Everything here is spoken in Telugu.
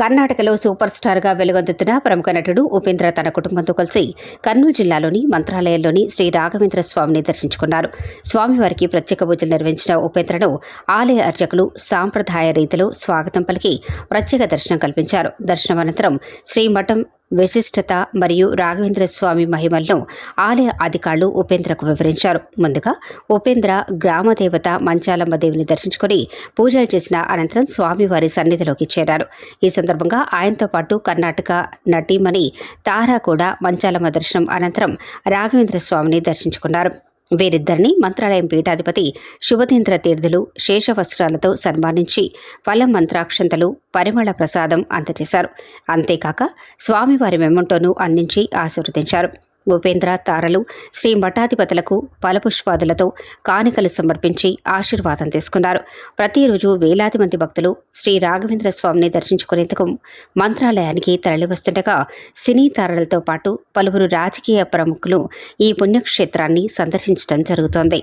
కర్ణాటకలో సూపర్ స్టార్గా వెలుగొందుతున్న ప్రముఖ నటుడు ఉపేంద్ర తన కుటుంబంతో కలిసి కర్నూలు జిల్లాలోని మంత్రాలయంలోని శ్రీ రాఘవేంద్ర స్వామిని దర్శించుకున్నారు. స్వామివారికి ప్రత్యేక పూజలు నిర్వహించిన ఉపేంద్రను ఆలయ అర్చకులు సాంప్రదాయ రీతిలో స్వాగతం పలికి ప్రత్యేక దర్శనం కల్పించారు. దర్శనం అనంతరం శ్రీమఠం విశిష్టత మరియు రాఘవేంద్ర స్వామి మహిమలను ఆలయ అధికారులు ఉపేంద్రకు వివరించారు. ముందుగా ఉపేంద్ర గ్రామదేవత మంచాలమ్మ దేవిని దర్శించుకుని పూజలు చేసిన అనంతరం స్వామివారి సన్నిధిలోకి చేరారు. ఈ సందర్భంగా ఆయనతో పాటు కర్ణాటక నటీమణి తారా కూడా మంచాలమ్మ దర్శనం అనంతరం రాఘవేంద్ర స్వామిని దర్శించుకున్నారు. వీరిద్దరిని మంత్రాలయం పీఠాధిపతి శుభతేంద్ర తీర్థులు శేషవస్త్రాలతో సన్మానించి ఫలం మంత్రాక్షంతలు పరిమళ ప్రసాదం అందజేశారు. అంతేకాక స్వామివారి మెమంటోను అందించి ఆశీర్వదించారు. ఉపేంద్ర తారలు శ్రీ మఠాధిపతులకు ఫలపుష్పాదులతో కానుకలు సమర్పించి ఆశీర్వాదం తీసుకున్నారు. ప్రతిరోజు వేలాది మంది భక్తులు శ్రీ రాఘవేంద్ర స్వామిని దర్శించుకునేందుకు మంత్రాలయానికి తరలివస్తుండగా సినీ తారలతో పాటు పలువురు రాజకీయ ప్రముఖులు ఈ పుణ్యక్షేత్రాన్ని సందర్శించడం జరుగుతోంది.